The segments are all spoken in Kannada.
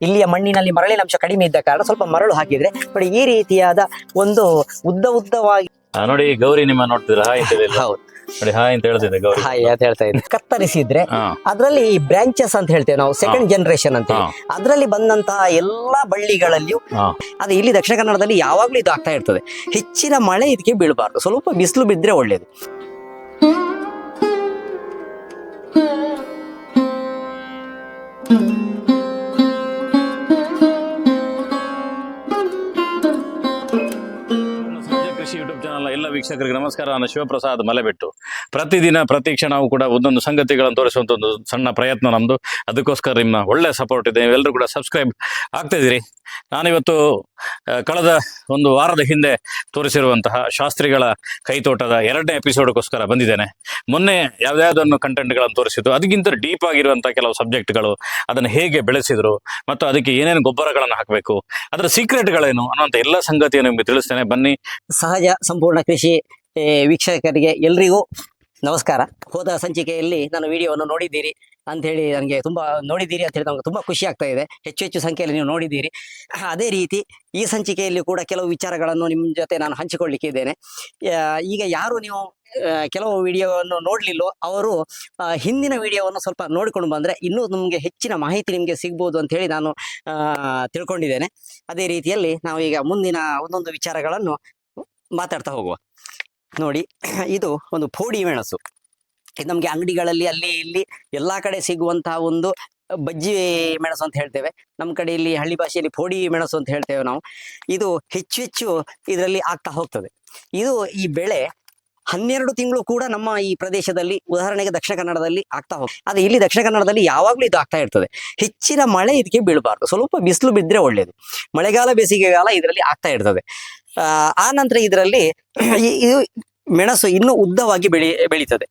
ಇಲ್ಲಿಯ ಮಣ್ಣಿನಲ್ಲಿ ಮರಳಿನ ಅಂಶ ಕಡಿಮೆ ಇದ್ದ ಕಾರಣ ಸ್ವಲ್ಪ ಮರಳು ಹಾಕಿದ್ರೆ ನೋಡಿ ಈ ರೀತಿಯಾದ ಒಂದು ಉದ್ದ ಉದ್ದವಾಗಿ ನೋಡಿ ಗೌರಿ ನಿಮ್ಮ ನೋಡ್ತಿದ್ರ. ಹೌದು. ನೋಡಿ ಹಾಯ್ ಅಂತ ಹೇಳ್ತಿದ್ದೆ ಗೌರಿ. ಹಾಯ್ ಅಂತ ಹೇಳ್ತಾ ಇದ್ದೆ. ಕತ್ತರಿಸಿದ್ರೆ ಅದರಲ್ಲಿ ಈ ಬ್ರಾಂಚಸ್ ಅಂತ ಹೇಳ್ತೇವೆ ನಾವು ಸೆಕೆಂಡ್ ಜನರೇಷನ್ ಅಂತ ಅದರಲ್ಲಿ ಬಂದಂತಹ ಎಲ್ಲಾ ಬಳ್ಳಿಗಳಲ್ಲಿಯೂ ಅದು ಇಲ್ಲಿ ದಕ್ಷಿಣ ಕನ್ನಡದಲ್ಲಿ ಯಾವಾಗ್ಲೂ ಇದು ಆಗ್ತಾ ಇರ್ತದೆ. ಹೆಚ್ಚಿನ ಮಳೆ ಇದಕ್ಕೆ ಬೀಳಬಾರ್ದು. ಸ್ವಲ್ಪ ಬಿಸಿಲು ಬಿದ್ರೆ ಒಳ್ಳೇದು. ಸಂಜೆ ವೀಕ್ಷಕರಿಗೆ ನಮಸ್ಕಾರ. ನಾನು ಶಿವಪ್ರಸಾದ್ ಮಲೆಬೆಟ್ಟು. ಪ್ರತಿದಿನ, ಪ್ರತಿ ಕ್ಷಣವೂ ಕೂಡ ಒಂದೊಂದು ಸಂಗತಿಗಳನ್ನು ತೋರಿಸುವಂತ ಒಂದು ಸಣ್ಣ ಪ್ರಯತ್ನ ನಮ್ದು. ಅದಕ್ಕೋಸ್ಕರ ನಿಮ್ಮ ಒಳ್ಳೆ ಸಪೋರ್ಟ್ ಇದೆ. ನೀವೆಲ್ಲರೂ ಕೂಡ ಸಬ್ಸ್ಕ್ರೈಬ್ ಆಗ್ತಾ ಇದ್ದೀರಿ. ನಾನಿವತ್ತು ಕಳೆದ ಒಂದು ವಾರದ ಹಿಂದೆ ತೋರಿಸಿರುವಂತಹ ಶಾಸ್ತ್ರಿಗಳ ಕೈತೋಟದ ಎರಡನೇ ಎಪಿಸೋಡ್ಗೋಸ್ಕರ ಬಂದಿದ್ದೇನೆ. ಮೊನ್ನೆ ಯಾವ್ದಾವುದನ್ನು ಕಂಟೆಂಟ್ಗಳನ್ನು ತೋರಿಸಿದ್ರು ಅದಕ್ಕಿಂತ ಡೀಪ್ ಆಗಿರುವಂತಹ ಕೆಲವು ಸಬ್ಜೆಕ್ಟ್ಗಳು ಅದನ್ನು ಹೇಗೆ ಬೆಳೆಸಿದ್ರು, ಮತ್ತು ಅದಕ್ಕೆ ಏನೇನು ಗೊಬ್ಬರಗಳನ್ನು ಹಾಕಬೇಕು, ಅದರ ಸೀಕ್ರೆಟ್ಗಳೇನು ಅನ್ನುವಂಥ ಎಲ್ಲ ಸಂಗತಿಯನ್ನು ನಿಮಗೆ ತಿಳಿಸ್ತೇನೆ. ಬನ್ನಿ. ಸಹಜ ಸಂಪೂರ್ಣ ಕೃಷಿ ವೀಕ್ಷಕರಿಗೆ ಎಲ್ರಿಗೂ ನಮಸ್ಕಾರ. ಹೋದ ಸಂಚಿಕೆಯಲ್ಲಿ ನಾನು ವಿಡಿಯೋವನ್ನು ನೋಡಿದ್ದೀರಿ ಅಂತ ಹೇಳಿ ನನಗೆ ತುಂಬಾ ನೋಡಿದ್ದೀರಿ ಅಂತ ಹೇಳಿ ನಮ್ಗೆ ತುಂಬಾ ಖುಷಿ ಆಗ್ತಾ ಇದೆ. ಹೆಚ್ಚು ಹೆಚ್ಚು ಸಂಖ್ಯೆಯಲ್ಲಿ ನೀವು ನೋಡಿದ್ದೀರಿ. ಅದೇ ರೀತಿ ಈ ಸಂಚಿಕೆಯಲ್ಲಿ ಕೂಡ ಕೆಲವು ವಿಚಾರಗಳನ್ನು ನಿಮ್ಮ ಜೊತೆ ನಾನು ಹಂಚಿಕೊಳ್ಳಿಕ್ಕಿದ್ದೇನೆ. ಈಗ ಯಾರು ನೀವು ಕೆಲವು ವಿಡಿಯೋವನ್ನು ನೋಡಲಿಲ್ಲೋ ಅವರು ಹಿಂದಿನ ವಿಡಿಯೋವನ್ನು ಸ್ವಲ್ಪ ನೋಡಿಕೊಂಡು ಬಂದ್ರೆ ಇನ್ನೂ ನಿಮಗೆ ಹೆಚ್ಚಿನ ಮಾಹಿತಿ ನಿಮಗೆ ಸಿಗ್ಬೋದು ಅಂತ ಹೇಳಿ ನಾನು ತಿಳ್ಕೊಂಡಿದ್ದೇನೆ. ಅದೇ ರೀತಿಯಲ್ಲಿ ನಾವು ಈಗ ಮುಂದಿನ ಒಂದೊಂದು ವಿಚಾರಗಳನ್ನು ಮಾತಾಡ್ತಾ ಹೋಗುವ. ನೋಡಿ, ಇದು ಒಂದು ಪೋಡಿ ಮೆಣಸು. ಇದು ನಮಗೆ ಅಂಗಡಿಗಳಲ್ಲಿ ಅಲ್ಲಿ ಇಲ್ಲಿ ಎಲ್ಲಾ ಕಡೆ ಸಿಗುವಂತಹ ಒಂದು ಬಜ್ಜಿ ಮೆಣಸು ಅಂತ ಹೇಳ್ತೇವೆ. ನಮ್ಮ ಕಡೆ ಇಲ್ಲಿ ಹಳ್ಳಿ ಭಾಷೆಯಲ್ಲಿ ಪೋಡಿ ಮೆಣಸು ಅಂತ ಹೇಳ್ತೇವೆ ನಾವು. ಇದು ಹೆಚ್ಚು ಹೆಚ್ಚು ಇದರಲ್ಲಿ ಆಗ್ತಾ ಹೋಗ್ತದೆ. ಇದು ಈ ಬೆಳೆ ಹನ್ನೆರಡು ತಿಂಗಳು ಕೂಡ ನಮ್ಮ ಈ ಪ್ರದೇಶದಲ್ಲಿ, ಉದಾಹರಣೆಗೆ ದಕ್ಷಿಣ ಕನ್ನಡದಲ್ಲಿ ಆಗ್ತಾ ಹೋಗ್ತದೆ ಆದ್ರೆ ಇಲ್ಲಿ ದಕ್ಷಿಣ ಕನ್ನಡದಲ್ಲಿ ಯಾವಾಗಲೂ ಇದು ಆಗ್ತಾ ಇರ್ತದೆ. ಹೆಚ್ಚಿನ ಮಳೆ ಇದಕ್ಕೆ ಬೀಳಬಾರ್ದು. ಸ್ವಲ್ಪ ಬಿಸಿಲು ಬಿದ್ದರೆ ಒಳ್ಳೆಯದು ಮಳೆಗಾಲ, ಬೇಸಿಗೆಗಾಲ ಇದರಲ್ಲಿ ಆಗ್ತಾ ಇರ್ತದೆ. ಆ, ಆ ನಂತರ ಇದರಲ್ಲಿ ಇದು ಮೆಣಸು ಇನ್ನೂ ಉದ್ದವಾಗಿ ಬೆಳಿ ಬೆಳೀತದೆ.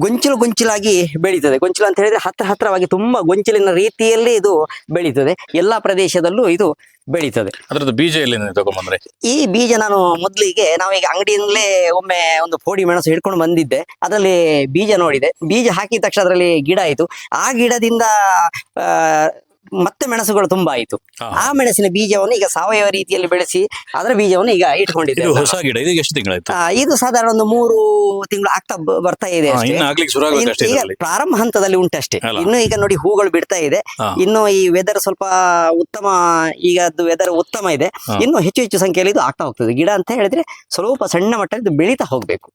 ಗೊಂಚಲು ಗೊಂಚಲಾಗಿ ಬೆಳೀತದೆ. ಗೊಂಚಲು ಅಂತ ಹೇಳಿದ್ರೆ ಹತ್ರ ಹತ್ರವಾಗಿ ತುಂಬಾ ಗೊಂಚಲಿನ ರೀತಿಯಲ್ಲಿ ಇದು ಬೆಳೀತದೆ. ಎಲ್ಲಾ ಪ್ರದೇಶದಲ್ಲೂ ಇದು ಬೆಳೀತದೆ. ಅದರದ್ದು ಬೀಜ ಎಲ್ಲಿ ತಗೊಂಡ್ಬಂದ್ರೆ ಈ ಬೀಜ ನಾನು ಮೊದಲಿಗೆ ನಾವೀಗ ಅಂಗಡಿಯಿಂದಲೇ ಒಮ್ಮೆ ಒಂದು ಪೋಡಿ ಮೆಣಸು ಹಿಡ್ಕೊಂಡು ಬಂದಿದ್ದೆ. ಅದರಲ್ಲಿ ಬೀಜ ನೋಡಿದೆ. ಬೀಜ ಹಾಕಿದ ತಕ್ಷಣ ಅದರಲ್ಲಿ ಗಿಡ ಆಯಿತು. ಆ ಗಿಡದಿಂದ ಆ, ಮತ್ತೆ ಮೆಣಸುಗಳು ತುಂಬಾ ಆಯಿತು. ಆ ಮೆಣಸಿನ ಬೀಜವನ್ನು ಈಗ ಸಾವಯವ ರೀತಿಯಲ್ಲಿ ಬೆಳೆಸಿ ಅದರ ಬೀಜವನ್ನು ಈಗ ಇಟ್ಕೊಂಡಿದ್ದೆ ಇದು ಹೊಸ ಗಿಡ ಇದು ಎಷ್ಟು ತಿಂಗಳಾಯ್ತು? ಇದು ಸಾಧಾರಣ ಒಂದು ಮೂರು ತಿಂಗಳು ಆಗ್ತಾ ಬರ್ತಾ ಇದೆ ಈಗ ಪ್ರಾರಂಭ ಹಂತದಲ್ಲಿ ಉಂಟಷ್ಟೇ? ಇನ್ನು ಈಗ ನೋಡಿ ಹೂಗಳು ಬಿಡ್ತಾ ಇದೆ. ಇನ್ನು ಈ ವೆದರ್ ಸ್ವಲ್ಪ ಉತ್ತಮ ಈಗ ವೆದರ್ ಉತ್ತಮ ಇದೆ. ಇನ್ನು ಹೆಚ್ಚು ಹೆಚ್ಚು ಸಂಖ್ಯೆಯಲ್ಲಿ ಇದು ಆಗ್ತಾ ಹೋಗ್ತದೆ. ಗಿಡ ಅಂತ ಹೇಳಿದ್ರೆ ಸ್ವಲ್ಪ ಸಣ್ಣ ಮಟ್ಟದಲ್ಲಿ ಇದು ಬೆಳೀತಾ ಹೋಗ್ಬೇಕು.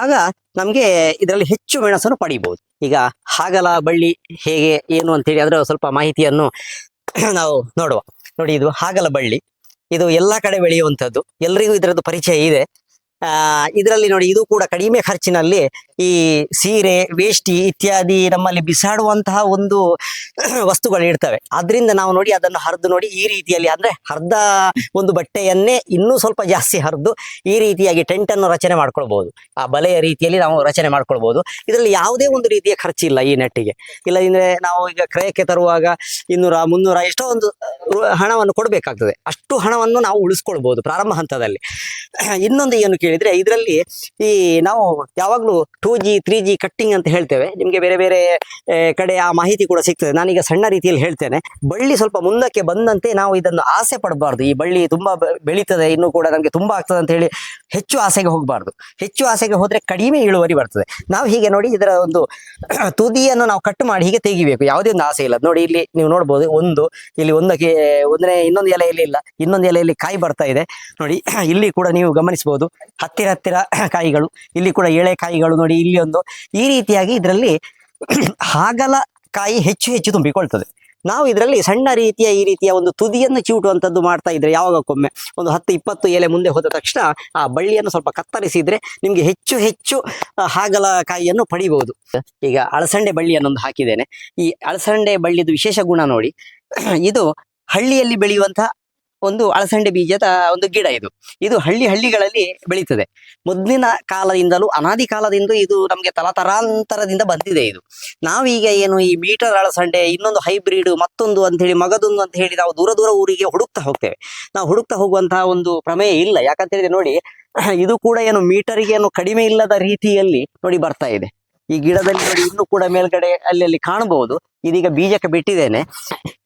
ಆಗ ನಮ್ಗೆ ಇದರಲ್ಲಿ ಹೆಚ್ಚು ಮೆಣಸನ್ನು ಪಡಿಬಹುದು ಈಗ ಹಾಗಲ ಬಳ್ಳಿ ಹೇಗೆ ಏನು ಅಂತೇಳಿ ಅದರ ಸ್ವಲ್ಪ ಮಾಹಿತಿಯನ್ನು ನಾವು ನೋಡುವ. ನೋಡಿ, ಇದು ಹಾಗಲ ಬಳ್ಳಿ ಇದು ಎಲ್ಲಾ ಕಡೆ ಬೆಳೆಯುವಂತದ್ದು ಎಲ್ರಿಗೂ ಇದರದ್ದು ಪರಿಚಯ ಇದೆ. ಇದರಲ್ಲಿ ನೋಡಿ ಇದು ಕೂಡ ಕಡಿಮೆ ಖರ್ಚಿನಲ್ಲಿ ಈ ಸೀರೆ, ವೇಷ್ಟಿ ಇತ್ಯಾದಿ ನಮ್ಮಲ್ಲಿ ಬಿಸಾಡುವಂತಹ ಒಂದು ವಸ್ತುಗಳು ಇರ್ತವೆ. ಅದರಿಂದ ನಾವು ನೋಡಿ ಅದನ್ನು ಹರಿದು ನೋಡಿ ಈ ರೀತಿಯಲ್ಲಿ ಅಂದ್ರೆ ಹರ್ದ ಒಂದು ಬಟ್ಟೆಯನ್ನೇ ಇನ್ನೂ ಸ್ವಲ್ಪ ಜಾಸ್ತಿ ಹರಿದು ಈ ರೀತಿಯಾಗಿ ಟೆಂಟ್ ಅನ್ನು ರಚನೆ ಮಾಡ್ಕೊಳ್ಬಹುದು ಆ ಬಲೆಯ ರೀತಿಯಲ್ಲಿ ನಾವು ರಚನೆ ಮಾಡ್ಕೊಳ್ಬಹುದು ಇದರಲ್ಲಿ ಯಾವುದೇ ಒಂದು ರೀತಿಯ ಖರ್ಚಿಲ್ಲ ಈ ನೆಟ್ಟಿಗೆ. ಇಲ್ಲದಿದ್ರೆ ನಾವು ಈಗ ಕ್ರಯಕ್ಕೆ ತರುವಾಗ ಇನ್ನೂರ, ಮುನ್ನೂರ ಎಷ್ಟೋ ಒಂದು ಹಣವನ್ನು ಕೊಡಬೇಕಾಗ್ತದೆ. ಅಷ್ಟು ಹಣವನ್ನು ನಾವು ಉಳಿಸ್ಕೊಳ್ಬಹುದು ಪ್ರಾರಂಭ ಹಂತದಲ್ಲಿ. ಇನ್ನೊಂದು ಏನು ಕೇಳಿದ್ರೆ ಇದರಲ್ಲಿ ಈ ನಾವು ಯಾವಾಗಲೂ two G three G cutting ಅಂತ ಹೇಳ್ತೇವೆ. ನಿಮಗೆ ಬೇರೆ ಬೇರೆ ಕಡೆ ಆ ಮಾಹಿತಿ ಕೂಡ ಸಿಗ್ತದೆ. ನಾನೀಗ ಸಣ್ಣ ರೀತಿಯಲ್ಲಿ ಹೇಳ್ತೇನೆ. ಬಳ್ಳಿ ಸ್ವಲ್ಪ ಮುಂದಕ್ಕೆ ಬಂದಂತೆ ನಾವು ಇದನ್ನು ಆಸೆ ಪಡಬಾರ್ದು. ಈ ಬಳ್ಳಿ ತುಂಬಾ ಬೆಳೀತದೆ, ಇನ್ನು ಕೂಡ ನಮಗೆ ತುಂಬಾ ಆಗ್ತದೆ ಅಂತ ಹೇಳಿ ಹೆಚ್ಚು ಆಸೆಗೆ ಹೋಗಬಾರ್ದು. ಹೆಚ್ಚು ಆಸೆಗೆ ಹೋದ್ರೆ ಕಡಿಮೆ ಇಳುವರಿ ಬರ್ತದೆ. ನಾವು ಹೀಗೆ ನೋಡಿ ಇದರ ಒಂದು ತುದಿಯನ್ನು ನಾವು ಕಟ್ ಮಾಡಿ ಹೀಗೆ ತೆಗಿಬೇಕು. ಯಾವುದೇ ಒಂದು ಆಸೆ ಇಲ್ಲ. ನೋಡಿ ಇಲ್ಲಿ ನೀವು ನೋಡ್ಬೋದು, ಒಂದು, ಇಲ್ಲಿ ಒಂದಕ್ಕೆ, ಒಂದನೇ, ಇನ್ನೊಂದು ಎಲೆಯಲ್ಲಿ ಇಲ್ಲ. ಇನ್ನೊಂದು ಎಲೆಯಲ್ಲಿ ಕಾಯಿ ಬರ್ತಾ ಇದೆ. ನೋಡಿ, ಇಲ್ಲಿ ಕೂಡ ನೀವು ಗಮನಿಸಬಹುದು ಹತ್ತಿರ ಹತ್ತಿರ ಕಾಯಿಗಳು, ಇಲ್ಲಿ ಕೂಡ ಎಳೆ ಕಾಯಿಗಳು ನೋಡಿ ಇಲ್ಲಿ ಒಂದು. ಈ ರೀತಿಯಾಗಿ ಇದರಲ್ಲಿ ಹಾಗಲ ಕಾಯಿ ಹೆಚ್ಚು ಹೆಚ್ಚು ತುಂಬಿಕೊಳ್ತದೆ. ನಾವು ಇದರಲ್ಲಿ ಸಣ್ಣ ರೀತಿಯ ಈ ರೀತಿಯ ಒಂದು ತುದಿಯನ್ನು ಚಿವುಟುವಂಥದ್ದು ಮಾಡ್ತಾ ಇದ್ರೆ ಯಾವಾಗಕ್ಕೊಮ್ಮೆ ಒಂದು ಹತ್ತು, ಇಪ್ಪತ್ತು ಎಲೆ ಮುಂದೆ ಹೋದ ತಕ್ಷಣ ಆ ಬಳ್ಳಿಯನ್ನು ಸ್ವಲ್ಪ ಕತ್ತರಿಸಿದ್ರೆ ನಿಮಗೆ ಹೆಚ್ಚು ಹೆಚ್ಚು ಹಾಗಲ ಕಾಯಿಯನ್ನು ಪಡಿಬಹುದು. ಈಗ ಅಳಸಂಡೆ ಬಳ್ಳಿಯನ್ನೊಂದು ಹಾಕಿದ್ದೇನೆ. ಈ ಅಳಸಂಡೆ ಬಳ್ಳಿದು ವಿಶೇಷ ಗುಣ ನೋಡಿ, ಇದು ಹಳ್ಳಿಯಲ್ಲಿ ಬೆಳೆಯುವಂತಹ ಒಂದು ಅಳಸಂಡೆ ಬೀಜದ ಒಂದು ಗಿಡ ಇದು. ಇದು ಹಳ್ಳಿ ಹಳ್ಳಿಗಳಲ್ಲಿ ಬೆಳೀತದೆ. ಮೊದಲಿನ ಕಾಲದಿಂದಲೂ, ಅನಾದಿ ಕಾಲದಿಂದ ಇದು ನಮಗೆ ತಲತರಾಂತರದಿಂದ ಬಂದಿದೆ ಇದು. ನಾವೀಗ ಏನು ಈ ಮೀಟರ್ ಅಳಸಂಡೆ ಇನ್ನೊಂದು ಹೈಬ್ರಿಡ್, ಮತ್ತೊಂದು ಅಂತ ಹೇಳಿ ಮಗದೊಂದು ಅಂತ ಹೇಳಿ ನಾವು ದೂರ ದೂರ ಊರಿಗೆ ಹುಡುಕ್ತಾ ಹೋಗ್ತೇವೆ. ನಾವು ಹುಡುಕ್ತಾ ಹೋಗುವಂತಹ ಒಂದು ಪ್ರಮೇಯ ಇಲ್ಲ. ಯಾಕಂತ ಹೇಳಿದ್ರೆ ನೋಡಿ, ಇದು ಕೂಡ ಏನು ಮೀಟರಿಗೆ ಏನು ಕಡಿಮೆ ಇಲ್ಲದ ರೀತಿಯಲ್ಲಿ ನೋಡಿ ಬರ್ತಾ ಇದೆ. ಈ ಗಿಡದಲ್ಲಿ ನೋಡಿ ಇನ್ನೂ ಕೂಡ ಮೇಲ್ಗಡೆ ಅಲ್ಲಿ ಕಾಣಬಹುದು. ಇದೀಗ ಬೀಜಕ್ಕೆ ಬಿಟ್ಟಿದ್ದೇನೆ.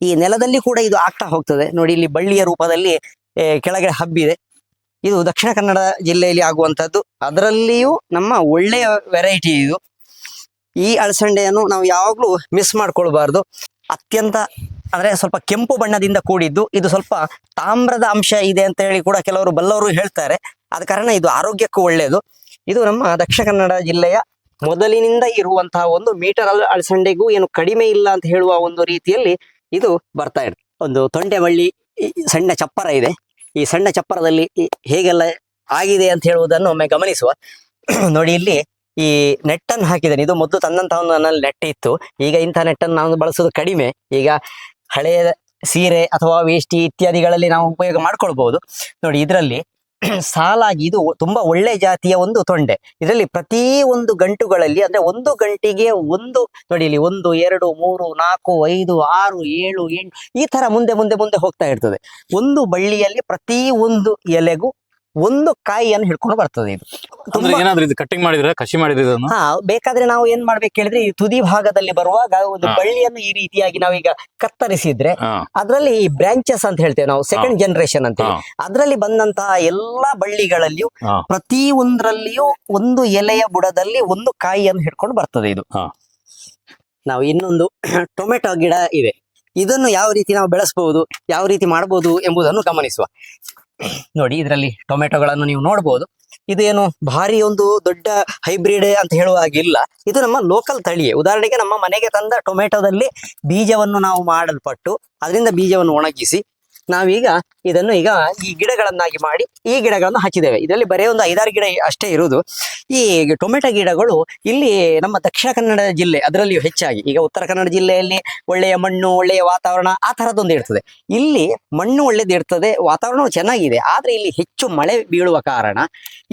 ಈ ನೆಲದಲ್ಲಿ ಕೂಡ ಇದು ಆಗ್ತಾ ಹೋಗ್ತದೆ. ನೋಡಿ ಇಲ್ಲಿ ಬಳ್ಳಿಯ ರೂಪದಲ್ಲಿ ಕೆಳಗೆ ಹಬ್ಬಿದೆ ಇದು. ದಕ್ಷಿಣ ಕನ್ನಡ ಜಿಲ್ಲೆಯಲ್ಲಿ ಆಗುವಂತದ್ದು ಅದರಲ್ಲಿಯೂ ನಮ್ಮ ಒಳ್ಳೆಯ ವೆರೈಟಿ ಇದು. ಈ ಅಳಸಂಡೆಯನ್ನು ನಾವು ಯಾವಾಗಲೂ ಮಿಸ್ ಮಾಡ್ಕೊಳ್ಬಾರ್ದು. ಅತ್ಯಂತ ಅಂದ್ರೆ ಸ್ವಲ್ಪ ಕೆಂಪು ಬಣ್ಣದಿಂದ ಕೂಡಿದ್ದು. ಇದು ಸ್ವಲ್ಪ ತಾಮ್ರದ ಅಂಶ ಇದೆ ಅಂತ ಹೇಳಿ ಕೂಡ ಕೆಲವರು ಬಲ್ಲವರು ಹೇಳ್ತಾರೆ. ಆದ ಕಾರಣ ಇದು ಆರೋಗ್ಯಕ್ಕೂ ಒಳ್ಳೆಯದು ಇದು ನಮ್ಮ ದಕ್ಷಿಣ ಕನ್ನಡ ಜಿಲ್ಲೆಯ ಮೊದಲಿನಿಂದ ಇರುವಂತಹ ಒಂದು ಮೀಟರ್ ಅಳಸಂಡೆಗೂ ಏನು ಕಡಿಮೆ ಇಲ್ಲ ಅಂತ ಹೇಳುವ ಒಂದು ರೀತಿಯಲ್ಲಿ ಇದು ಬರ್ತಾ ಇದೆ. ಒಂದು ತೊಂಡೆ ಬಳ್ಳಿ ಸಣ್ಣ ಚಪ್ಪರ ಇದೆ. ಈ ಸಣ್ಣ ಚಪ್ಪರದಲ್ಲಿ ಹೇಗೆಲ್ಲ ಆಗಿದೆ ಅಂತ ಹೇಳುವುದನ್ನು ಒಮ್ಮೆ ಗಮನಿಸುವ. ನೋಡಿ ಇಲ್ಲಿ ಈ ನೆಟ್ಟನ್ನು ಹಾಕಿದ್ದೇನೆ. ಇದು ಮೊದಲು ತಂದಂತಹ ಒಂದು ನನ್ನಲ್ಲಿ ನೆಟ್ ಇತ್ತು. ಈಗ ಇಂತಹ ನೆಟ್ಟನ್ನು ನಾನು ಬಳಸೋದು ಕಡಿಮೆ. ಈಗ ಹಳೆಯ ಸೀರೆ ಅಥವಾ ವೇಷ್ಟಿ ಇತ್ಯಾದಿಗಳಲ್ಲಿ ನಾವು ಉಪಯೋಗ ಮಾಡ್ಕೊಳ್ಬಹುದು. ನೋಡಿ ಇದರಲ್ಲಿ ಸಾಲಾಗಿ ಇದು ತುಂಬಾ ಒಳ್ಳೆ ಜಾತಿಯ ಒಂದು ತೊಂಡೆ. ಇದರಲ್ಲಿ ಪ್ರತಿ ಒಂದು ಗಂಟುಗಳಲ್ಲಿ, ಅಂದ್ರೆ ಒಂದು ಗಂಟಿಗೆ ಒಂದು, ನೋಡಿ ಒಂದು, ಎರಡು, ಮೂರು, ನಾಲ್ಕು, ಐದು, ಆರು, ಏಳು, ಎಂಟು ಈ ತರ ಮುಂದೆ ಮುಂದೆ ಮುಂದೆ ಹೋಗ್ತಾ ಇರ್ತದೆ. ಒಂದು ಬಳ್ಳಿಯಲ್ಲಿ ಪ್ರತಿ ಒಂದು ಎಲೆಗೂ ಒಂದು ಕಾಯಿಯನ್ನು ಹಿಡ್ಕೊಂಡು ಬರ್ತದೆ ಇದು ಅಂದ್ರೆ ತುಂಬಾ ಏನಾದ್ರೂ ಇದು ಕಟ್ಟಿಂಗ್ ಮಾಡಿದ್ರೆ ಕಸಿ ಮಾಡಿದ್ರೆ ಇದನ್ನು ಹಾ ಬೇಕಾದ್ರೆ ನಾವು ಏನ್ ಮಾಡ್ಬೇಕು ಹೇಳಿದ್ರೆ ಈ ತುದಿ ಭಾಗದಲ್ಲಿ ಬರುವಾಗ ಒಂದು ಹಾ. ಬಳ್ಳಿಯನ್ನು ಈ ರೀತಿಯಾಗಿ ನಾವೀಗ ಕತ್ತರಿಸಿದ್ರೆ ಹಾ ಅದರಲ್ಲಿ ಈ ಬ್ರಾಂಚಸ್ ಅಂತ ಹೇಳ್ತೇವೆ ನಾವು ಸೆಕೆಂಡ್ ಜನರೇಷನ್ ಅಂತ ಹಾ. ಅದರಲ್ಲಿ ಬಂದಂತಹ ಎಲ್ಲಾ ಬಳ್ಳಿಗಳಲ್ಲಿಯೂ ಹಾ. ಪ್ರತಿ ಒಂದರಲ್ಲಿಯೂ ಒಂದು ಎಲೆಯ ಬುಡದಲ್ಲಿ ಒಂದು ಕಾಯಿಯನ್ನು ಹಿಡ್ಕೊಂಡು ಬರ್ತದೆ ಇದು ಹಾ. ನಾವು ಇನ್ನೊಂದು ಟೊಮೆಟೊ ಗಿಡ ಇದೆ ಇದನ್ನು ಯಾವ ರೀತಿ ನಾವು ಬೆಳೆಸಬಹುದು ಯಾವ ರೀತಿ ಮಾಡಬಹುದು ಎಂಬುದನ್ನು ಗಮನಿಸುವ ನೋಡಿ, ಇದರಲ್ಲಿ ಟೊಮೆಟೊಗಳನ್ನು ನೀವು ನೋಡಬಹುದು ಇದೇನು ಭಾರಿ ಒಂದು ದೊಡ್ಡ ಹೈಬ್ರಿಡ್ ಅಂತ ಹೇಳುವ ಹಾಗಿಲ್ಲ ಇದು ನಮ್ಮ ಲೋಕಲ್ ತಳಿಯೇ. ಉದಾಹರಣೆಗೆ ನಮ್ಮ ಮನೆಗೆ ತಂದ ಟೊಮೆಟೊದಲ್ಲಿ ಬೀಜವನ್ನು ನಾವು ಮಾಡಲ್ಪಟ್ಟು, ಅದರಿಂದ ಬೀಜವನ್ನು ಒಣಗಿಸಿ, ನಾವೀಗ ಇದನ್ನು ಈಗ ಈ ಗಿಡಗಳನ್ನಾಗಿ ಮಾಡಿ ಈ ಗಿಡಗಳನ್ನು ಹಚ್ಚಿದ್ದೇವೆ. ಇದರಲ್ಲಿ ಬರೀ ಒಂದು ಐದಾರು ಗಿಡ ಅಷ್ಟೇ ಇರುವುದು. ಈ ಟೊಮೆಟೊ ಗಿಡಗಳು ಇಲ್ಲಿ ನಮ್ಮ ದಕ್ಷಿಣ ಕನ್ನಡ ಜಿಲ್ಲೆ ಅದರಲ್ಲಿಯೂ ಹೆಚ್ಚಾಗಿ. ಈಗ ಉತ್ತರ ಕನ್ನಡ ಜಿಲ್ಲೆಯಲ್ಲಿ ಒಳ್ಳೆಯ ಮಣ್ಣು, ಒಳ್ಳೆಯ ವಾತಾವರಣ ಆ ಥರದ್ದೊಂದು ಇರ್ತದೆ. ಇಲ್ಲಿ ಮಣ್ಣು ಒಳ್ಳೇದು ಇರ್ತದೆ, ವಾತಾವರಣವು ಚೆನ್ನಾಗಿದೆ. ಆದರೆ ಇಲ್ಲಿ ಹೆಚ್ಚು ಮಳೆ ಬೀಳುವ ಕಾರಣ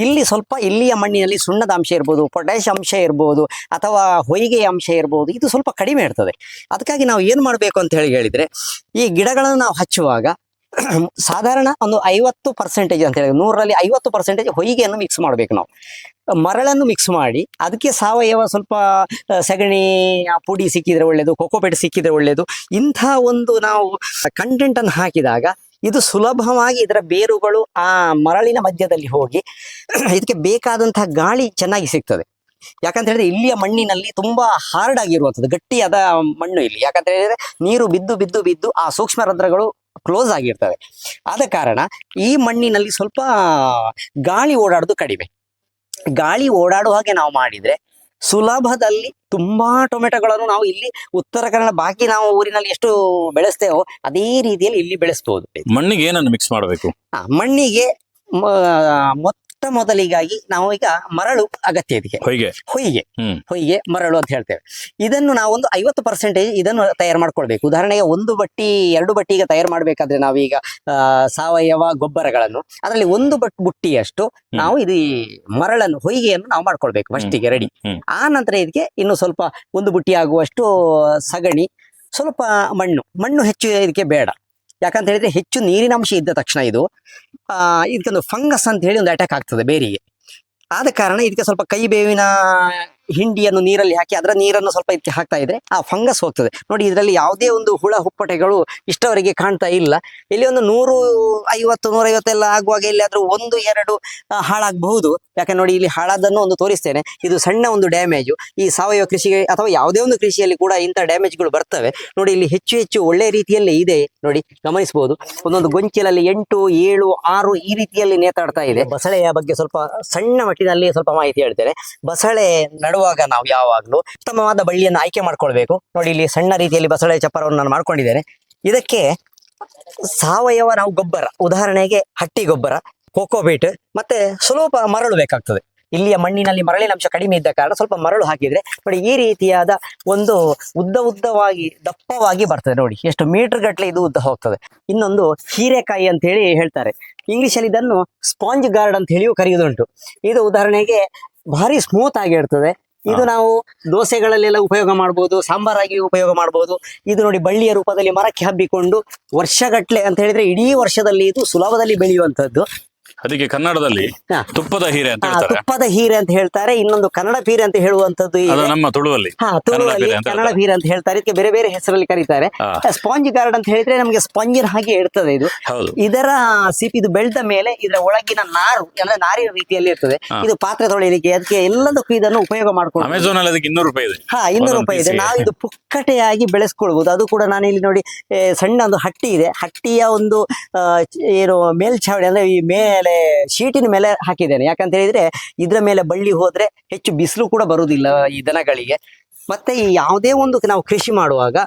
ಇಲ್ಲಿ ಸ್ವಲ್ಪ ಇಲ್ಲಿಯ ಮಣ್ಣಿನಲ್ಲಿ ಸುಣ್ಣದ ಅಂಶ ಇರ್ಬೋದು ಪೊಟ್ಯಾಶ್ ಅಂಶ ಇರ್ಬೋದು, ಅಥವಾ ಹೊಯ್ಗೆಯ ಅಂಶ ಇರ್ಬೋದು, ಇದು ಸ್ವಲ್ಪ ಕಡಿಮೆ ಇರ್ತದೆ. ಅದಕ್ಕಾಗಿ ನಾವು ಏನು ಮಾಡಬೇಕು ಅಂತ ಹೇಳಿ ಹೇಳಿದರೆ, ಈ ಗಿಡಗಳನ್ನು ನಾವು ಹಚ್ಚುವಾಗ ಸಾಧಾರಣ ಒಂದು ಐವತ್ತು ಪರ್ಸೆಂಟೇಜ್ ಅಂತ ಹೇಳಿ ನೂರರಲ್ಲಿ ಐವತ್ತು ಪರ್ಸೆಂಟೇಜ್ ಹೊಯ್ಗೆಯನ್ನು ಮಿಕ್ಸ್ ಮಾಡಬೇಕು ನಾವು. ಮರಳನ್ನು ಮಿಕ್ಸ್ ಮಾಡಿ, ಅದಕ್ಕೆ ಸಾವಯವ ಸ್ವಲ್ಪ ಸಗಣಿ ಪುಡಿ ಸಿಕ್ಕಿದ್ರೆ ಒಳ್ಳೆಯದು ಕೊಕೋಪೆಟ್ ಸಿಕ್ಕಿದ್ರೆ ಒಳ್ಳೆಯದು ಇಂಥ ಒಂದು ನಾವು ಕಂಟೆಂಟ್ ಅನ್ನು ಹಾಕಿದಾಗ ಇದು ಸುಲಭವಾಗಿ ಇದರ ಬೇರುಗಳು ಆ ಮರಳಿನ ಮಧ್ಯದಲ್ಲಿ ಹೋಗಿ ಇದಕ್ಕೆ ಬೇಕಾದಂತಹ ಗಾಳಿ ಚೆನ್ನಾಗಿ ಸಿಗ್ತದೆ. ಯಾಕಂತ ಹೇಳಿದ್ರೆ ಇಲ್ಲಿಯ ಮಣ್ಣಿನಲ್ಲಿ ತುಂಬಾ ಹಾರ್ಡ್ ಆಗಿರುವಂಥದ್ದು, ಗಟ್ಟಿಯಾದ ಮಣ್ಣು ಇಲ್ಲಿ. ಯಾಕಂತ ಹೇಳಿದ್ರೆ ನೀರು ಬಿದ್ದು ಬಿದ್ದು ಬಿದ್ದು ಆ ಸೂಕ್ಷ್ಮ ರಂಧ್ರಗಳು ಕ್ಲೋಸ್ ಆಗಿರ್ತವೆ. ಆದ ಕಾರಣ ಈ ಮಣ್ಣಿನಲ್ಲಿ ಸ್ವಲ್ಪ ಗಾಳಿ ಓಡಾಡೋದು ಕಡಿಮೆ. ಗಾಳಿ ಓಡಾಡುವ ಹಾಗೆ ನಾವು ಮಾಡಿದ್ರೆ ಸುಲಭದಲ್ಲಿ ತುಂಬಾ ಟೊಮೆಟೊಗಳನ್ನು ನಾವು ಇಲ್ಲಿ ಉತ್ತರ ಕನ್ನಡ ಬಾಕಿ ನಾವು ಊರಿನಲ್ಲಿ ಎಷ್ಟು ಬೆಳೆಸ್ತೇವೋ ಅದೇ ರೀತಿಯಲ್ಲಿ ಇಲ್ಲಿ ಬೆಳೆಸಬಹುದು ಮಣ್ಣಿಗೆ ಏನನ್ನು ಮಿಕ್ಸ್ ಮಾಡಬೇಕು? ಆ, ಮಣ್ಣಿಗೆ ಮ- ಮೊತ್ತ ಮೊದಲಿಗಾಗಿ ನಾವು ಈಗ ಮರಳು ಅಗತ್ಯ ಇದಕ್ಕೆ. ಹೊಯ್ಗೆ. ಹೊಯ್ಗೆ. ಹೊಯ್ಗೆ ಮರಳು ಅಂತ ಹೇಳ್ತೇವೆ. ಇದನ್ನು ನಾವು ಒಂದು ಐವತ್ತು ಪರ್ಸೆಂಟೇಜ್ ಇದನ್ನು ತಯಾರು ಮಾಡ್ಕೊಳ್ಬೇಕು. ಉದಾಹರಣೆಗೆ ಒಂದು ಬಟ್ಟಿ ಎರಡು ಬಟ್ಟಿಗೆ ತಯಾರು ಮಾಡಬೇಕಾದ್ರೆ ನಾವೀಗ ಸಾವಯವ ಗೊಬ್ಬರಗಳನ್ನು. ಅದರಲ್ಲಿ ಒಂದು ಬಟ್ ಬುಟ್ಟಿಯಷ್ಟು ನಾವು ಇದು ಮರಳನ್ನು ಹೊಯ್ಗೆಯನ್ನು ನಾವು ಮಾಡ್ಕೊಳ್ಬೇಕು ಫಸ್ಟಿಗೆ ರೆಡಿ. ಆ ನಂತರ ಇದಕ್ಕೆ ಇನ್ನು ಸ್ವಲ್ಪ ಒಂದು ಬುಟ್ಟಿ ಆಗುವಷ್ಟು ಸಗಣಿ ಸ್ವಲ್ಪ ಮಣ್ಣು. ಮಣ್ಣು ಹೆಚ್ಚು ಇದಕ್ಕೆ ಬೇಡ. ಯಾಕಂತ ಹೇಳಿದ್ರೆ ಹೆಚ್ಚು ನೀರಿನಾಂಶ ಇದ್ದ ತಕ್ಷಣ ಇದು. ಇದಕ್ಕೊಂದು ಫಂಗಸ್ ಅಂತ ಹೇಳಿ ಒಂದು ಅಟ್ಯಾಕ್ ಆಗ್ತದೆ ಬೇರಿಗೆ. ಆದ ಕಾರಣ ಇದಕ್ಕೆ ಸ್ವಲ್ಪ ಕೈ ಬೇವಿನ ಹಿಂಡಿಯನ್ನು ನೀರಲ್ಲಿ ಹಾಕಿ ಅದರ ನೀರನ್ನು ಸ್ವಲ್ಪ ಇತ್ತು ಹಾಕ್ತಾ ಇದ್ರೆ ಆ ಫಂಗಸ್ ಹೋಗ್ತದೆ. ನೋಡಿ ಇದರಲ್ಲಿ ಯಾವುದೇ ಒಂದು ಹುಳ ಹುಪ್ಪಟೆಗಳು ಇಷ್ಟವರೆಗೆ ಕಾಣ್ತಾ ಇಲ್ಲ. ಇಲ್ಲಿ ಒಂದು ನೂರು ಐವತ್ತು ನೂರೈವತ್ತೆಲ್ಲ ಆಗುವಾಗ ಎಲ್ಲಿಯಾದ್ರೂ ಒಂದು, ಎರಡು ಹಾಳಾಗಬಹುದು. ಯಾಕಂದ್ರೆ ನೋಡಿ ಇಲ್ಲಿ ಹಾಳಾದನ್ನು ಒಂದು ತೋರಿಸ್ತೇನೆ. ಇದು ಸಣ್ಣ ಒಂದು ಡ್ಯಾಮೇಜು ಈ ಸಾವಯವ ಕೃಷಿಗೆ ಅಥವಾ ಯಾವುದೇ ಒಂದು ಕೃಷಿಯಲ್ಲಿ ಕೂಡ ಇಂಥ ಡ್ಯಾಮೇಜ್ಗಳು ಬರ್ತವೆ. ನೋಡಿ ಇಲ್ಲಿ ಹೆಚ್ಚು ಹೆಚ್ಚು ಒಳ್ಳೆ ರೀತಿಯಲ್ಲಿ ಇದೆ. ನೋಡಿ ಗಮನಿಸಬಹುದು ಒಂದೊಂದು ಗೊಂಚಲಲ್ಲಿ ಎಂಟು, ಏಳು, ಆರು ಈ ರೀತಿಯಲ್ಲಿ ನೇತಾಡ್ತಾ ಇದೆ. ಬಸಳೆಯ ಬಗ್ಗೆ ಸ್ವಲ್ಪ ಸಣ್ಣ ಮಟ್ಟಿನಲ್ಲಿ ಸ್ವಲ್ಪ ಮಾಹಿತಿ ಹೇಳ್ತೇನೆ. ಬಸಳೆ ನಡುವಾಗ ನಾವು ಯಾವಾಗಲೂ ಉತ್ತಮವಾದ ಬಳ್ಳಿಯನ್ನು ಆಯ್ಕೆ ಮಾಡ್ಕೊಳ್ಬೇಕು. ನೋಡಿ ಇಲ್ಲಿ ಸಣ್ಣ ರೀತಿಯಲ್ಲಿ ಬಸಳೆ ಚಪ್ಪರವನ್ನು ನಾನು ಮಾಡ್ಕೊಂಡಿದ್ದೇನೆ. ಇದಕ್ಕೆ ಸಾವಯವ ನಾವು ಗೊಬ್ಬರ, ಉದಾಹರಣೆಗೆ ಹಟ್ಟಿ ಗೊಬ್ಬರ ಕೋಕೋಬೀಟ್ ಮತ್ತೆ ಸ್ವಲ್ಪ ಮರಳು ಬೇಕಾಗ್ತದೆ. ಇಲ್ಲಿಯ ಮಣ್ಣಿನಲ್ಲಿ ಮರಳಿನ ಅಂಶ ಕಡಿಮೆ ಇದ್ದ ಕಾರಣ ಸ್ವಲ್ಪ ಮರಳು ಹಾಕಿದ್ರೆ ನೋಡಿ ಈ ರೀತಿಯಾದ ಒಂದು ಉದ್ದ ಉದ್ದವಾಗಿ, ದಪ್ಪವಾಗಿ ಬರ್ತದೆ ನೋಡಿ. ಎಷ್ಟು ಮೀಟರ್ ಗಟ್ಟಲೆ ಇದು ಉದ್ದ ಹೋಗ್ತದೆ. ಇನ್ನೊಂದು ಹೀರೆಕಾಯಿ ಅಂತ ಹೇಳಿ ಹೇಳ್ತಾರೆ. ಇಂಗ್ಲಿಷ್ ಅಲ್ಲಿ ಇದನ್ನು ಸ್ಪಾಂಜ್ ಗಾರ್ಡ್ ಅಂತ ಹೇಳಿಯೂ ಕರೆಯುವುದುಂಟು. ಇದು ಉದಾಹರಣೆಗೆ ಭಾರಿ ಸ್ಮೂತ್ ಆಗಿರ್ತದೆ ಇದು ನಾವು ದೋಸೆಗಳಲ್ಲೆಲ್ಲ ಉಪಯೋಗ ಮಾಡಬಹುದು ಸಾಂಬಾರಾಗಿ ಉಪಯೋಗ ಮಾಡಬಹುದು ಇದು ನೋಡಿ ಬಳ್ಳಿಯ ರೂಪದಲ್ಲಿ ಮರಕ್ಕೆ ಹಬ್ಬಿಕೊಂಡು ವರ್ಷಗಟ್ಲೆ ಅಂತ ಹೇಳಿದ್ರೆ ಇಡೀ ವರ್ಷದಲ್ಲಿ ಇದು ಸುಲಭದಲ್ಲಿ ಬೆಳೆಯುವಂತದ್ದು ಅದಕ್ಕೆ ಕನ್ನಡದಲ್ಲಿ ಹಾ. ತುಪ್ಪದ ಹೀರೆ ಅಂತ ಆ, ಹೇಳ್ತಾರೆ ತುಪ್ಪದ ಹೀರೆ ಅಂತ ಹೇಳ್ತಾರೆ ಇನ್ನೊಂದು ಕನ್ನಡ ಪೀರೆ ಅಂತ ಹೇಳುವಂತದ್ದು ಇದೆ. ಅದು ನಮ್ಮ ತುಳುವಲ್ಲಿ ಹಾ ತುಳುವಲ್ಲಿ ಬೀರೆ ಅಂತ ಕನ್ನಡ ಹೇಳ್ತಾರೆ. ಬೀರೆ ಅಂತ ಹೇಳ್ತಾರೆ ಇದಕ್ಕೆ ಬೇರೆ ಬೇರೆ ಹೆಸರಲ್ಲಿ ಕರೀತಾರೆ ಹಾ. ಸ್ಪಾಂಜ್ ಗಾರ್ಡ್ ಅಂತ ಹೇಳಿದ್ರೆ ನಮಗೆ ಸ್ಪಾಂಜಿನ ಹಾಗೆ ಇರ್ತದೆ ಇದು ಹೌದು ಇದರ ಸಿಪಿ ಇದು ಬೆಳೆದ ಮೇಲೆ ಇದರ ಒಳಗಿನ ನಾರು ಅಂದ್ರೆ ನಾರಿನ ರೀತಿಯಲ್ಲಿ ಇರ್ತದೆ ಹಾ. ಇದು ಪಾತ್ರೆ ತೊಳೆಯಲಿಕ್ಕೆ ಅದಕ್ಕೆ ಎಲ್ಲದಕ್ಕೂ ಇದನ್ನು ಉಪಯೋಗ ಮಾಡ್ಕೊಂಡು ಅಮೆಝಾನ್ ಅಲ್ಲಿ ಅದಕ್ಕೆ ಇನ್ನೂರು ರೂಪಾಯಿ ಇದೆ ಹಾ ಇನ್ನೂರು ಒಂದೊಂದು ರೂಪಾಯಿ ಇದೆ piece ಗೆ. ನಾವು ಇದು ಪುಕ್ಕಟೆಯಾಗಿ ಬೆಳೆಸ್ಕೊಳ್ಬಹುದು ಅದು ಕೂಡ ನಾನು ಇಲ್ಲಿ ನೋಡಿ ಏ, ಸಣ್ಣ ಒಂದು ಹಟ್ಟಿ ಇದೆ ಹಟ್ಟಿಯ ಒಂದು ಆ, ಚ- ಏನು ಮೇಲ್ಛಾವಣಿ ಅಂದ್ರೆ ಈ ಮೇಲೆ ಶೀಟಿನ ಮೇಲೆ ಹಾಕಿದ್ದೇನೆ. ಯಾಕಂತ ಹೇಳಿದ್ರೆ ಇದ್ರ ಮೇಲೆ ಬಳ್ಳಿ ಹೋದ್ರೆ ಹೆಚ್ಚು ಬಿಸಿಲು ಕೂಡ ಬರುವುದಿಲ್ಲ ಈ ದನಗಳಿಗೆ. ಮತ್ತೆ ಈ ಯಾವುದೇ ಒಂದು ನಾವು ಕೃಷಿ ಮಾಡುವಾಗ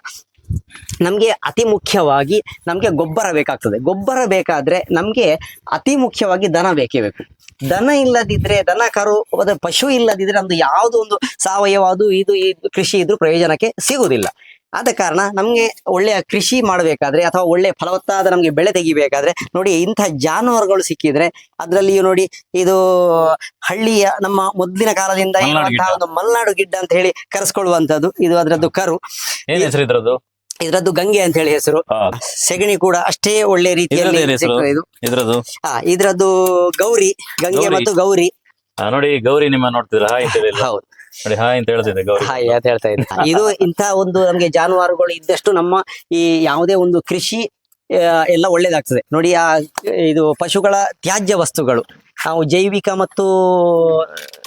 ನಮಗೆ ಅತಿ ಮುಖ್ಯವಾಗಿ ನಮಗೆ ಗೊಬ್ಬರ ಬೇಕಾಗ್ತದೆ. ಗೊಬ್ಬರ ಬೇಕಾದ್ರೆ ನಮಗೆ ಅತಿ ಮುಖ್ಯವಾಗಿ ದನ ಬೇಕೇ ಬೇಕು. ದನ ಇಲ್ಲದಿದ್ರೆ, ದನ ಕರು ಪಶು ಇಲ್ಲದಿದ್ರೆ ನಮ್ದು ಯಾವುದೋ ಒಂದು ಸಾವಯವ ಅದು ಇದು ಇದು ಕೃಷಿ ಇದ್ರೂ ಪ್ರಯೋಜನಕ್ಕೆ ಸಿಗುವುದಿಲ್ಲ ಆದ ಕಾರಣ ನಮಗೆ ಒಳ್ಳೆಯ ಕೃಷಿ ಮಾಡಬೇಕಾದ್ರೆ ಅಥವಾ ಒಳ್ಳೆಯ ಫಲವತ್ತಾದ ನಮಗೆ ಬೆಳೆ ತೆಗಿಬೇಕಾದ್ರೆ ನೋಡಿ ಇಂಥ ಜಾನುವಾರುಗಳು ಸಿಕ್ಕಿದ್ರೆ ಅದರಲ್ಲಿಯೂ ನೋಡಿ ಇದು ಹಳ್ಳಿಯ ನಮ್ಮ ಮೊದಲಿನ ಕಾಲದಿಂದ ಮಲ್ನಾಡು ಗಿಡ್ಡ. ಒಂದು ಮಲ್ನಾಡು ಗಿಡ್ಡ ಅಂತ ಹೇಳಿ ಕರೆಸ್ಕೊಳ್ಳುವಂತದ್ದು ಇದು ಅದರದ್ದು ಕರು. ಹೆಸರು ಇದ್ರದ್ದು? ಇದರದ್ದು ಗಂಗೆ ಅಂತ ಹೇಳಿ ಹೆಸರು. ಸೆಗಣಿ ಕೂಡ ಅಷ್ಟೇ ಒಳ್ಳೆ ರೀತಿಯಲ್ಲಿ ಇದ್ರದ್ದು ಹಾ ಇದ್ರದ್ದು ಗೌರಿ ಗಂಗೆ ಮತ್ತು ಗೌರಿ. ನೋಡಿ ಗೌರಿ ನಿಮ್ಮ ನೋಡ್ತಿದ್ರ ಹೌದು. ನೋಡಿ ಹಾಯ್ ಅಂತ ಹೇಳ್ತಿದ್ದೆ ಗೌರಿ. ಹಾಯ್ ಅಂತ ಹೇಳ್ತಾ ಇದ್ದೆ. ಇದು ಇಂತಹ ಒಂದು ನಮ್ಗೆ ಜಾನುವಾರುಗಳು ಇದ್ದಷ್ಟು ನಮ್ಮ ಈ ಯಾವುದೇ ಒಂದು ಕೃಷಿ ಎಲ್ಲ ಒಳ್ಳೇದಾಗ್ತದೆ. ನೋಡಿ ಆ ಇದು ಪಶುಗಳ ತ್ಯಾಜ್ಯ ವಸ್ತುಗಳು. ನಾವು ಜೈವಿಕ ಮತ್ತು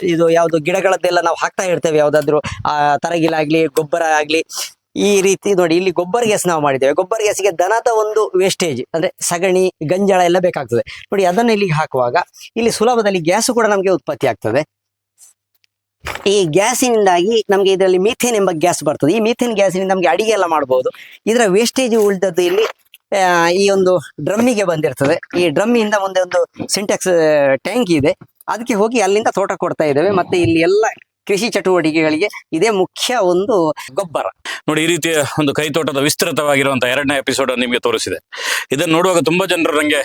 ಇದು ಯಾವುದು ಗಿಡಗಳದ್ದೆಲ್ಲ ನಾವು ಹಾಕ್ತಾ ಇರ್ತೇವೆ. ಯಾವ್ದಾದ್ರು ಆ ತರಗಿಲಾಗ್ಲಿ ಗೊಬ್ಬರ ಆಗ್ಲಿ ಈ ರೀತಿ ನೋಡಿ ಇಲ್ಲಿ ಗೊಬ್ಬರ ಗ್ಯಾಸ್ ನಾವು ಮಾಡಿದ್ದೇವೆ. ಗೊಬ್ಬರ ಗ್ಯಾಸ್ಗೆ ದನದ ಒಂದು ವೇಸ್ಟೇಜ್ ಅಂದ್ರೆ ಸಗಣಿ ಗಂಜಾಳ ಎಲ್ಲ ಬೇಕಾಗ್ತದೆ. ನೋಡಿ ಅದನ್ನ ಇಲ್ಲಿಗೆ ಹಾಕುವಾಗ ಇಲ್ಲಿ ಸುಲಭದಲ್ಲಿ ಗ್ಯಾಸ್ ಕೂಡ ನಮಗೆ ಉತ್ಪತ್ತಿ ಆಗ್ತದೆ. ಈ ಗ್ಯಾಸಿನಿಂದಾಗಿ ನಮಗೆ ಇದರಲ್ಲಿ ಮೀಥೇನ್ ಎಂಬ ಗ್ಯಾಸ್ ಬರ್ತದೆ. ಈ ಮೀಥೇನ್ ಗ್ಯಾಸಿನಿಂದ ನಮಗೆ ಅಡಿಗೆ ಎಲ್ಲ ಮಾಡಬಹುದು ಇದರ ವೇಸ್ಟೇಜ್ ಉಳಿದದ್ದು ಇಲ್ಲಿ ಈ ಒಂದು ಡ್ರಮ್ಮಿಗೆ ಬಂದಿರ್ತದೆ. ಈ ಡ್ರಮ್ಮಿಂದ ಮುಂದೆ ಒಂದು ಸಿಂಟೆಕ್ಸ್ ಟ್ಯಾಂಕ್ ಇದೆ. ಅದಕ್ಕೆ ಹೋಗಿ ಅಲ್ಲಿಂದ ತೋಟ ಕೊಡ್ತಾ ಇದ್ದೇವೆ. ಮತ್ತೆ ಇಲ್ಲಿ ಎಲ್ಲ ಕೃಷಿ ಚಟುವಟಿಕೆಗಳಿಗೆ ಇದೇ ಮುಖ್ಯ ಒಂದು ಗೊಬ್ಬರ. ನೋಡಿ, ಈ ರೀತಿಯ ಒಂದು ಕೈತೋಟದ ವಿಸ್ತೃತವಾಗಿರುವಂತಹ ಎರಡನೇ ಎಪಿಸೋಡ್ ನಿಮಗೆ ತೋರಿಸಿದೆ. ಇದನ್ನು ನೋಡುವಾಗ ತುಂಬಾ ಜನರು ನಂಗೆ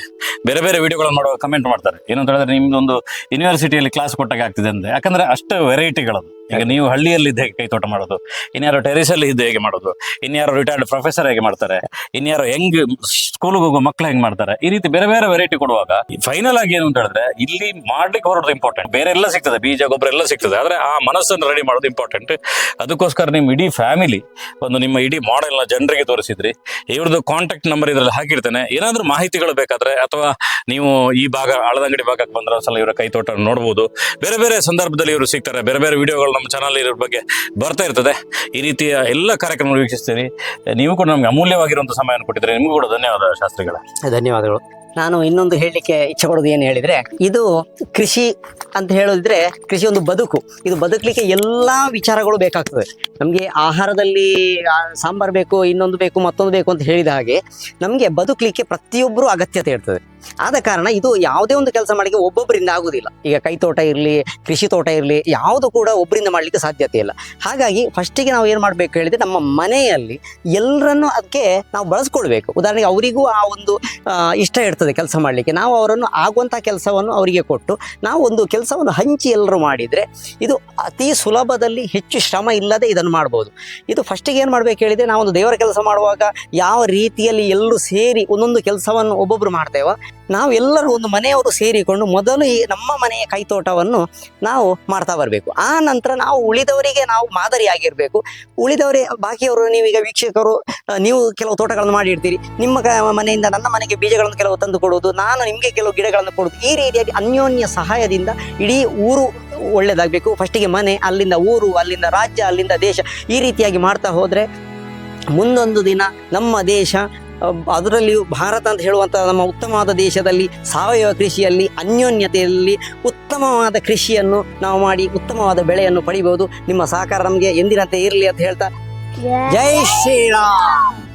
ಬೇರೆ ಬೇರೆ ವಿಡಿಯೋಗಳನ್ನು ಮಾಡುವಾಗ ಕಮೆಂಟ್ ಮಾಡ್ತಾರೆ. ಏನಂತ ಹೇಳಿದ್ರೆ ನಿಮ್ದೊಂದು ಯೂನಿವರ್ಸಿಟಿಯಲ್ಲಿ ಕ್ಲಾಸ್ ಕೊಟ್ಟಾಗ ಆಗ್ತಿದೆ ಅಂದ್ರೆ ಯಾಕಂದ್ರೆ ಅಷ್ಟು ವೆರೈಟಿಗಳದು ಈಗ ನೀವು ಹಳ್ಳಿಯಲ್ಲಿ ಇದ್ದ ಕೈ ಕೈತೋಟ ಮಾಡೋದು? ಇನ್ಯಾರು ಟೆರಿಸ್ ಅಲ್ಲಿ ಇದ್ದ ಹೇಗೆ ಮಾಡೋದು? ಇನ್ಯಾರು ರಿಟೈರ್ಡ್ ಪ್ರೊಫೆಸರ್ ಹೇಗೆ ಮಾಡ್ತಾರೆ? ಇನ್ಯಾರು ಹೆಂಗ್ ಸ್ಕೂಲ್ಗೆ ಹೋಗೋ ಮಕ್ಳು ಹೆಂಗ್ ಮಾಡ್ತಾರೆ? ಈ ರೀತಿ ಬೇರೆ ಬೇರೆ ವೆರೈಟಿ ಕೊಡುವಾಗ ಫೈನಲ್ ಆಗಿ ಏನು ಅಂತ ಹೇಳಿದ್ರೆ ಇಲ್ಲಿ ಮಾಡ್ಲಿಕ್ಕೆ ಹೊರಡೋದು ಇಂಪಾರ್ಟೆಂಟ್ ಬೇರೆ ಎಲ್ಲ ಸಿಗ್ತದೆ. ಬೀಜ ಗೊಬ್ಬರ ಎಲ್ಲ ಸಿಗ್ತದೆ. ಆದ್ರೆ ಆ ಮನಸ್ಸನ್ನು ರೆಡಿ ಮಾಡೋದು ಇಂಪಾರ್ಟೆಂಟ್ ಅದಕ್ಕೋಸ್ಕರ ನಿಮ್ಮ ಇಡೀ ಫ್ಯಾಮಿಲಿ ಒಂದು ನಿಮ್ಮ ಇಡೀ ಮಾಡೆಲ್ನ ಜನರಿಗೆ ತೋರಿಸಿದ್ರಿ. ಇವ್ರದ್ದು ಕಾಂಟ್ಯಾಕ್ಟ್ ನಂಬರ್ ಇದ್ರಲ್ಲಿ ಹಾಕಿರ್ತೇನೆ. ಏನಾದ್ರೂ ಮಾಹಿತಿಗಳು ಬೇಕಾದ್ರೆ ಅಥವಾ ನೀವು ಈ ಭಾಗ ಅಳದಂಗಡಿ ಭಾಗಕ್ಕೆ ಬಂದ್ರೆ ಒಂದ್ಸಲ ಇವರ ಕೈ ತೋಟ ನೋಡಬಹುದು ಬೇರೆ ಬೇರೆ ಸಂದರ್ಭದಲ್ಲಿ ಇವರು ಸಿಗ್ತಾರೆ. ಬೇರೆ ಬೇರೆ ವಿಡಿಯೋಗಳು ನಮ್ಮ ಚಾನಲ್ ಇದ್ರ ಬಗ್ಗೆ ಬರ್ತಾ ಇರ್ತದೆ. ಈ ರೀತಿಯ ಎಲ್ಲ ಕಾರ್ಯಕ್ರಮಗಳು ವೀಕ್ಷಿಸ್ತೀರಿ ನೀವು ಕೂಡ ನಮ್ಗೆ ಅಮೂಲ್ಯವಾಗಿರುವಂಥ ಸಮಯವನ್ನು ಕೊಟ್ಟಿದ್ರೆ. ನಿಮ್ಗೂ ಕೂಡ ಧನ್ಯವಾದ ಶಾಸ್ತ್ರಿಗಳ. ಧನ್ಯವಾದಗಳು. ನಾನು ಇನ್ನೊಂದು ಹೇಳಲಿಕ್ಕೆ ಇಚ್ಛೆ ಕೊಡೋದು ಏನು ಹೇಳಿದ್ರೆ, ಇದು ಕೃಷಿ ಅಂತ ಹೇಳಿದ್ರೆ ಕೃಷಿ ಒಂದು ಬದುಕು. ಇದು ಬದುಕಲಿಕ್ಕೆ ಎಲ್ಲಾ ವಿಚಾರಗಳು ಬೇಕಾಗ್ತದೆ. ನಮಗೆ ಆಹಾರದಲ್ಲಿ ಸಾಂಬಾರು ಸಾಂಬಾರ್ ಬೇಕು, ಇನ್ನೊಂದು ಬೇಕು, ಮತ್ತೊಂದು ಬೇಕು ಅಂತ ಹೇಳಿದ ಹಾಗೆ ನಮಗೆ ಬದುಕಲಿಕ್ಕೆ ಪ್ರತಿಯೊಬ್ಬರೂ ಅಗತ್ಯತೆ ಇರ್ತದೆ. ಆದ ಕಾರಣ ಇದು ಯಾವುದೇ ಒಂದು ಕೆಲಸ ಮಾಡಲಿಕ್ಕೆ ಒಬ್ಬೊಬ್ಬರಿಂದ ಆಗುದಿಲ್ಲ ಈಗ ಕೈತೋಟ ಇರಲಿ, ಕೃಷಿ ತೋಟ ಇರಲಿ, ಯಾವುದು ಕೂಡ ಒಬ್ಬರಿಂದ ಮಾಡಲಿಕ್ಕೆ ಸಾಧ್ಯತೆ ಇಲ್ಲ. ಹಾಗಾಗಿ ಫಸ್ಟಿಗೆ ನಾವು ಏನು ಮಾಡಬೇಕು ಹೇಳಿದ್ರೆ ನಮ್ಮ ಮನೆಯಲ್ಲಿ ಎಲ್ಲರನ್ನು ಅದಕ್ಕೆ ನಾವು ಬಳಸ್ಕೊಳ್ಬೇಕು. ಉದಾಹರಣೆಗೆ ಅವರಿಗೂ ಆ ಒಂದು ಇಷ್ಟ ಇರ್ತದೆ ಕೆಲಸ ಮಾಡಲಿಕ್ಕೆ. ನಾವು ಅವರನ್ನು ಆಗುವಂಥ ಕೆಲಸವನ್ನು ಅವರಿಗೆ ಕೊಟ್ಟು ನಾವು ಒಂದು ಕೆಲಸವನ್ನು ಹಂಚಿ ಎಲ್ಲರೂ ಮಾಡಿದರೆ ಇದು ಅತಿ ಸುಲಭದಲ್ಲಿ ಹೆಚ್ಚು ಶ್ರಮ ಇಲ್ಲದೆ ಇದನ್ನು ಮಾಡ್ಬೋದು. ಇದು ಫಸ್ಟಿಗೆ ಏನು ಮಾಡಬೇಕು ಹೇಳಿದರೆ ನಾವು ಒಂದು ದೇವರ ಕೆಲಸ ಮಾಡುವಾಗ ಯಾವ ರೀತಿಯಲ್ಲಿ ಎಲ್ಲರೂ ಸೇರಿ ಒಂದೊಂದು ಕೆಲಸವನ್ನು ಒಬ್ಬೊಬ್ರು ಮಾಡ್ತೇವೋ ನಾವು ಎಲ್ಲರೂ ಒಂದು ಮನೆಯವರು ಸೇರಿಕೊಂಡು ಮೊದಲು ಈ ನಮ್ಮ ಮನೆಯ ಕೈತೋಟವನ್ನು ನಾವು ಮಾಡ್ತಾ ಬರಬೇಕು. ಆ ನಂತರ ನಾವು ಉಳಿದವರಿಗೆ ನಾವು ಮಾದರಿಯಾಗಿರಬೇಕು. ಉಳಿದವರೇ ಬಾಕಿಯವರು ನೀವೀಗ ವೀಕ್ಷಕರು ನೀವು ಕೆಲವು ತೋಟಗಳನ್ನು ಮಾಡಿರ್ತೀರಿ. ನಿಮ್ಮ ಮನೆಯಿಂದ ನನ್ನ ಮನೆಗೆ ಬೀಜಗಳನ್ನು ಕೆಲವು ತಂದು ಕೊಡುವುದು, ನಾನು ನಿಮಗೆ ಕೆಲವು ಗಿಡಗಳನ್ನು ಕೊಡುವುದು. ಈ ರೀತಿಯಾಗಿ ಅನ್ಯೋನ್ಯ ಸಹಾಯದಿಂದ ಇಡೀ ಊರು ಒಳ್ಳೆಯದಾಗಬೇಕು ಫಸ್ಟಿಗೆ ಮನೆ, ಅಲ್ಲಿಂದ ಊರು, ಅಲ್ಲಿಂದ ರಾಜ್ಯ, ಅಲ್ಲಿಂದ ದೇಶ ಈ ರೀತಿಯಾಗಿ ಮಾಡ್ತಾ ಹೋದರೆ ಮುಂದೊಂದು ದಿನ ನಮ್ಮ ದೇಶ ಅದರಲ್ಲಿಯೂ ಭಾರತ ಅಂತ ಹೇಳುವಂಥ ನಮ್ಮ ಉತ್ತಮವಾದ ದೇಶದಲ್ಲಿ ಸಾವಯವ ಕೃಷಿಯಲ್ಲಿ ಅನ್ಯೋನ್ಯತೆಯಲ್ಲಿ ಉತ್ತಮವಾದ ಕೃಷಿಯನ್ನು ನಾವು ಮಾಡಿ ಉತ್ತಮವಾದ ಬೆಳೆಯನ್ನು ಪಡಿಬಹುದು. ನಿಮ್ಮ ಸಹಕಾರ ನಮಗೆ ಎಂದಿನಂತೆ ಇರಲಿ ಅಂತ ಹೇಳ್ತಾ ಜೈ ಶ್ರೀರಾಮ್.